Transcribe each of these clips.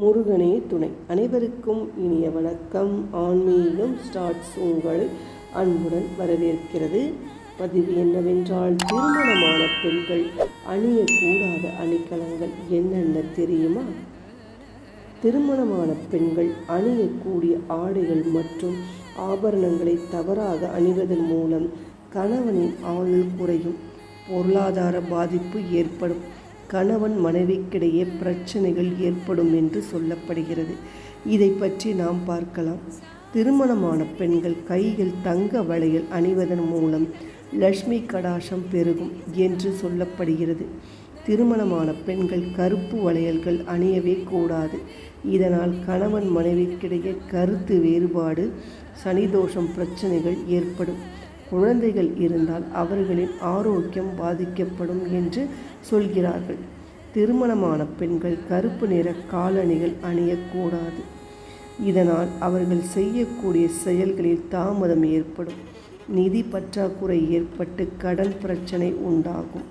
முருகனே துணை. அனைவருக்கும் இனிய வணக்கம். ஆன்மீகம் ஸ்டார்ட்ஸ் உங்கள் அன்புடன் வரவேற்கிறது. பதிவு என்னவென்றால் திருமணமான பெண்கள் அணியக்கூடாத அணிகலன்கள் என்னென்ன தெரியுமா? திருமணமான பெண்கள் அணியக்கூடிய ஆடைகள் மற்றும் ஆபரணங்களை தவறாக அணிவதன் மூலம் கணவனின் ஆயுள் குறையும். பொருளாதார பாதிப்பு ஏற்படும். கணவன் மனைவிக்கிடையே பிரச்சனைகள் ஏற்படும் என்று சொல்லப்படுகிறது. இதை பற்றி நாம் பார்க்கலாம். திருமணமான பெண்கள் கையில் தங்க வளையல் அணிவதன் மூலம் லக்ஷ்மி கடாசம் பெருகும் என்று சொல்லப்படுகிறது. திருமணமான பெண்கள் கருப்பு வளையல்கள் அணியவே கூடாது. இதனால் கணவன் மனைவிக்கிடையே கருத்து வேறுபாடு சனிதோஷம் பிரச்சனைகள் ஏற்படும். குழந்தைகள் இருந்தால் அவர்களின் ஆரோக்கியம் பாதிக்கப்படும் என்று சொல்கிறார்கள். திருமணமான பெண்கள் கருப்பு நிற காலணிகள் அணியக்கூடாது. இதனால் அவர்கள் செய்யக்கூடிய செயல்களில் தாமதம் ஏற்படும். நிதி பற்றாக்குறை ஏற்பட்டு கடன் பிரச்சனை உண்டாகும்.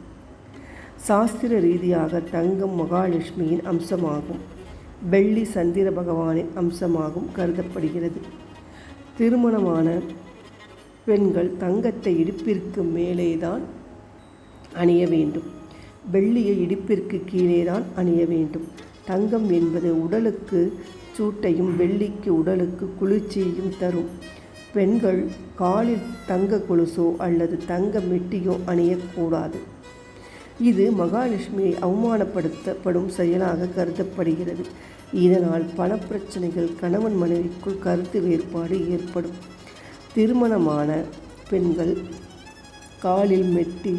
சாஸ்திர ரீதியாக தங்கம் மகாலட்சுமியின் அம்சமாகும். வெள்ளி சந்திர பகவானின் அம்சமாகவும் கருதப்படுகிறது. திருமணமான பெண்கள் தங்கத்தை இடுப்பிற்கு மேலே தான் அணிய வேண்டும். வெள்ளியை இடுப்பிற்கு கீழே தான் அணிய வேண்டும். தங்கம் என்பது உடலுக்கு சூட்டையும் வெள்ளிக்கு உடலுக்கு குளிர்ச்சியையும் தரும். பெண்கள் காலில் தங்க கொலுசோ அல்லது தங்க மெட்டியோ அணியக்கூடாது. இது மகாலட்சுமியை அவமானப்படுத்தப்படும் செயலாக கருதப்படுகிறது. இதனால் பல பிரச்சனைகள் கணவன் மனைவிக்குள் கருத்து வேறுபாடு ஏற்படும். திருமணமான பெண்கள் காலில் மெட்டி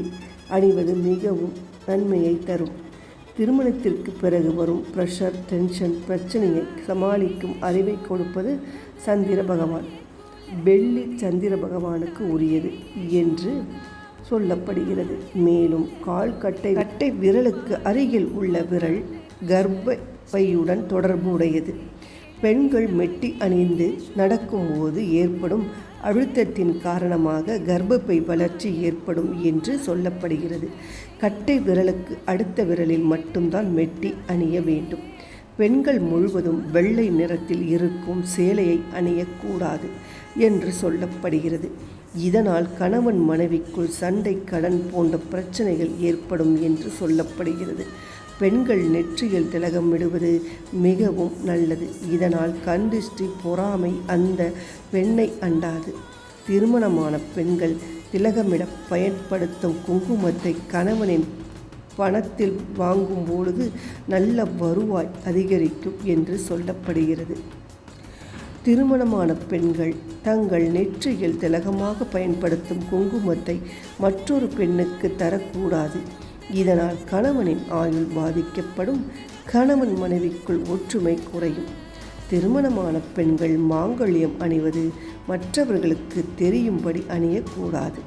அணிவது மிகவும் நன்மையை தரும். திருமணத்திற்கு பிறகு வரும் ப்ரெஷர் டென்ஷன் பிரச்சனையை சமாளிக்கும் அறிவை கொடுப்பது சந்திர பகவான். வெள்ளி சந்திர பகவானுக்கு உரியது என்று சொல்லப்படுகிறது. மேலும் கால் கட்டை கட்டை விரலுக்கு அருகில் உள்ள விரல் கர்ப்பையுடன் தொடர்பு உடையது பெண்கள் மெட்டி அணிந்து நடக்கும்போது ஏற்படும் அழுத்தத்தின் காரணமாக கர்ப்பப்பை வளர்ச்சி ஏற்படும் என்று சொல்லப்படுகிறது. கட்டை விரலுக்கு அடுத்த விரலில் மட்டும்தான் மெட்டி அணிய வேண்டும். பெண்கள் முழுவதும் வெள்ளை நிறத்தில் இருக்கும் சேலையை அணியக்கூடாது என்று சொல்லப்படுகிறது. இதனால் கணவன் மனைவிக்குள் சண்டை கடன் போன்ற பிரச்சனைகள் ஏற்படும் என்று சொல்லப்படுகிறது. பெண்கள் நெற்றியில் திலகமிடுவது மிகவும் நல்லது. இதனால் கந்திஷ்டி பொறாமை அந்த பெண்ணை அண்டாது. திருமணமான பெண்கள் திலகமிட பயன்படுத்தும் குங்குமத்தை கணவனின் பணத்தில் வாங்கும் பொழுது நல்ல வருவாய் அதிகரிக்கும் என்று சொல்லப்படுகிறது. திருமணமான பெண்கள் தங்கள் நெற்றியில் திலகமாக பயன்படுத்தும் குங்குமத்தை மற்றொரு பெண்ணுக்கு தரக்கூடாது. இதனால் கணவனின் ஆயுள் பாதிக்கப்படும் கணவன் மனைவிக்குள் ஒற்றுமை குறையும். திருமணமான பெண்கள் மாங்கல்யம் அணிவது மற்றவர்களுக்கு தெரியும்படி அணியக்கூடாது.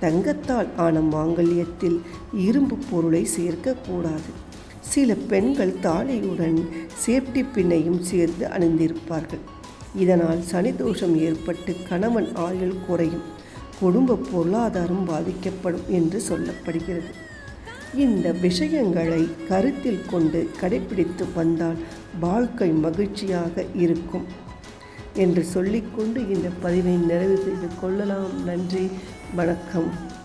தங்கத்தால் ஆன மாங்கல்யத்தில் இரும்பு பொருளை சேர்க்கக்கூடாது. சில பெண்கள் தாலியுடன் சேஃப்டி பின்னையும் சேர்த்து அணிந்திருப்பார்கள். இதனால் சனிதோஷம் ஏற்பட்டு கணவன் ஆயுள் குறையும். குடும்ப பொருளாதாரம் பாதிக்கப்படும் என்று சொல்லப்படுகிறது. இந்த விஷயங்களை கருத்தில் கொண்டு கடைபிடித்து வந்தால் வாழ்க்கை மகிழ்ச்சியாக இருக்கும். என்று சொல்லிக்கொண்டு இந்த பதிவை நிறைவு செய்து கொள்ளலாம். நன்றி. வணக்கம்.